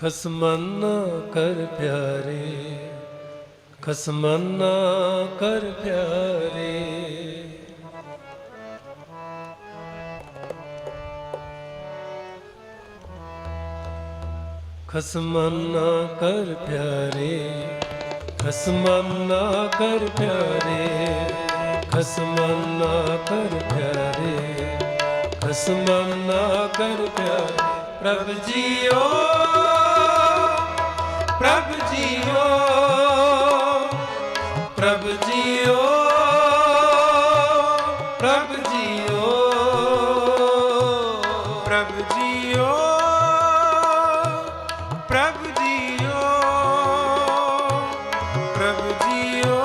ਖਸਮਾਨਾ ਕਰ ਪਿਆਰੇ, ਖਸਮਾਨਾ ਕਰ ਪਿਆਰੇ। ਖਸਮਾਨਾ ਕਰ ਪਿਆਰੇ, ਖਸਮਾਨਾ ਕਰ ਪਿਆਰੇ, ਖਸਮਾਨਾ ਕਰ ਪਿਆਰੇ, ਖਸਮਾਨਾ ਕਰ ਪਿਆਰੇ। ਪ੍ਰਭ ਜੀਓ। ਪ੍ਰਭ ਜੀਓ ਪ੍ਰਭ ਜੀਓ ਪ੍ਰਭ ਜੀਓ ਪ੍ਰਭ ਜੀਓ ਪ੍ਰਭ ਜੀਓ ਪ੍ਰਭ ਜੀਓ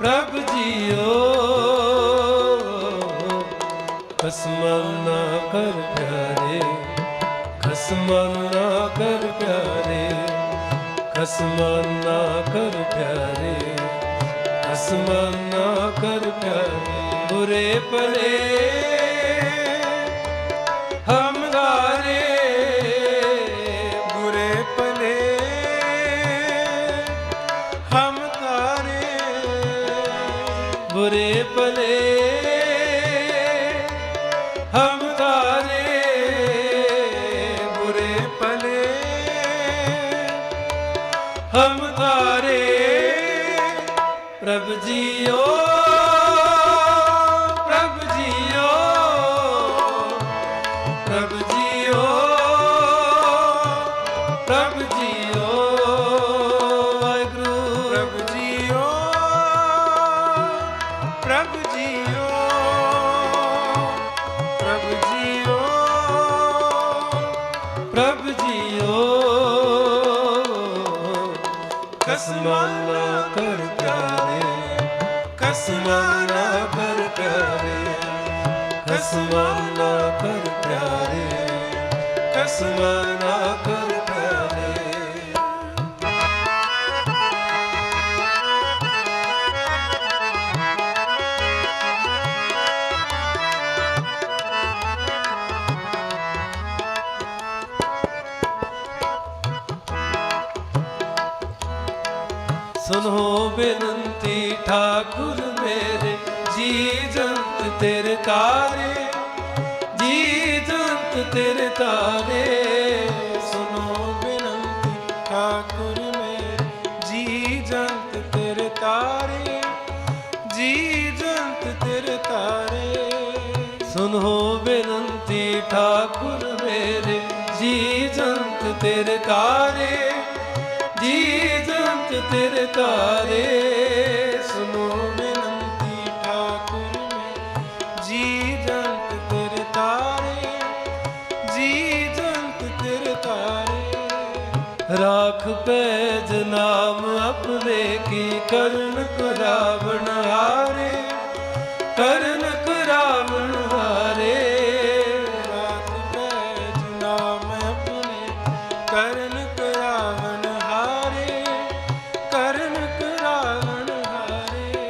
ਪ੍ਰਭ ਜੀਓ। ਖਸਮਾਨਾ ਕਰ ਪਿਆਰੇ ਖਸਮਾਨਾ ਕਰ ਖਸਮਾਨਾ ਕਰ ਪਿਆਰੇ ਖਸਮਾਨਾ ਕਰ ਪਿਆਰੇ, ਬੁਰੇ ਭਲੇ ਹਮਗਾਰੇ ਬੁਰੇ ਭਲੇ, ਹਮਦਾਰੇ, ਬੁਰੇ ਭਲੇ, ਹਮਦਾਰੇ। ਹਰੇ ਪ੍ਰਭ ਜੀਓ ਕਸਮਾਂ ਨਾ ਪਰ ਪਿਆਰੇ ਕਸਮਾਨਾ ਪਰ ਪਿਆਰੇ ਕਸਮਾਂ ਪਰ ਪਿਆਰੇ ਕਸਮਾਂ ਪਰ ਸੁਨੋ ਬੇਨਤੀ, ਠਾਕੁਰ ਮੇਰੇ, ਜੀ ਜੰਤ ਤੇਰੇ ਤਾਰੇ, ਜੀ ਜੰਤ ਤੇਰੇ ਤਾਰੇ। ਸੁਨੋ ਬੇਨਤੀ, ਠਾਕੁਰ ਮੇਰੇ, ਜੀ ਜੰਤ ਤੇਰੇ ਤਾਰੇ, ਜੀ ਜੰਤ ਤੇਰੇ ਤਾਰੇ। ਸੁਨੋ ਬੇਨਤੀ, ਠਾਕੁਰ ਮੇਰੇ, ਜੀ ਜੰਤ ਤੇਰੇ ਤਾਰੇ, ਜੀ ਜੰਤ ਤੇਰੇ ਤਾਰੇ ਸੁਨੋ ਬੇਨੰਤੀ ਠਾਕੁਰ ਮੇ। ਜੀ ਜੰਤ ਤੇਰੇ ਤਾਰੇ, ਜੀ ਜੰਤ ਤੇਰੇ ਤਾਰੇ। ਰਾਖ ਪੈ ਨਾਮ ਆਪਣੇ ਕੀ ਕਰਨ ਕਰਾਵਣ ਹਾਰੇ। ਕਰਨ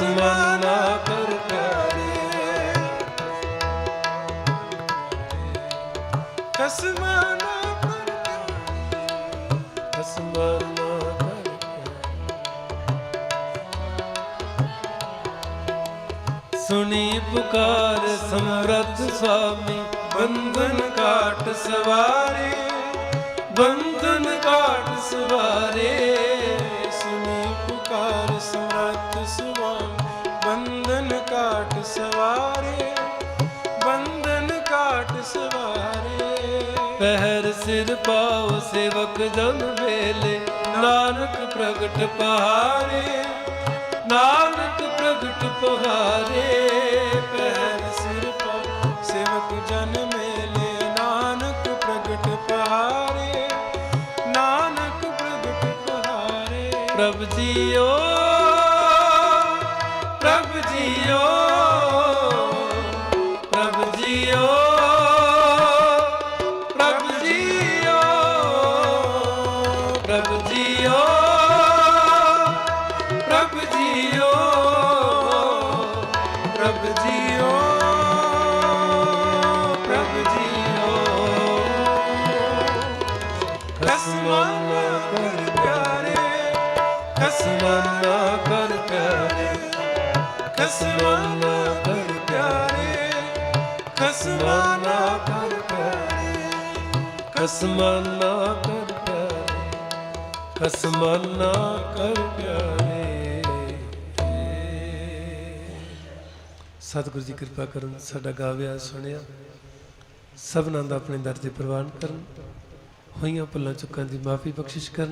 ਖਸਮਾਨਾ ਕਰ ਪਿਆਰੇ। ਖਸਮਾਨਾ ਕਰ ਅਸਮਾਨਾ ਕਰ ਸੁਣੀ ਪੁਕਾਰ ਸਮਰੱਥ ਸੁਆਮੀ, ਬੰਧਨ ਕਾਟ ਸਵਾਰੇ, ਬੰਧਨ ਕਾਟ ਸਵਾਰੇ। ਪਹਿਰ ਸਿਰ ਪਾਉ ਸੇਵਕ ਜਨ ਵੇਲੇ। ਨਾਨਕ ਪ੍ਰਗਟ ਪਹਾਰੇ ਨਾਨਕ ਪ੍ਰਗਟ ਪ੍ਰਗਟ ਪੁਹਾਰੇ। ਪਹਿਰ ਸਿਰ ਪਰ ਸੇਵਕ ਜਨ ਮੇਲੇ ਨਾਨਕ ਪ੍ਰਗਟ ਪਹਾਰੇ ਨਾਨਕ ਪ੍ਰਗਟ ਪਹਾਰੇ। ਪ੍ਰਭ ਜੀਓ ਪ੍ਰਭ ਜੀਓ। ਪ੍ਰਭ ਜੀਓ ਪ੍ਰਭ ਜੀਓ ਪ੍ਰਭ ਜੀਓ ਪ੍ਰਭ ਜੀਓ। ਕਸਮਾਂ ਨਾ ਕਰ ਪਿਆਰੇ ਕਸਮਾਂ ਨਾ ਕਰ ਪਿਆਰੇ ਕਸਮਾਂ ਖਸਮਾਨਾ ਕਰ ਪਿਆਰੇ। ਸਤਿਗੁਰੂ ਜੀ ਕਿਰਪਾ ਕਰਨ, ਸਾਡਾ ਗਾਵਿਆ ਸੁਣਿਆ। ਸਭਨਾਂ ਦਾ ਆਪਣੇ ਦਰ ਤੇ ਪ੍ਰਵਾਨ ਕਰਨ। ਹੋਈਆਂ ਭੁੱਲਾਂ, ਚੁੱਕਾਂ ਦੀ ਮਾਫੀ ਬਖਸ਼ਿਸ਼ ਕਰਨ।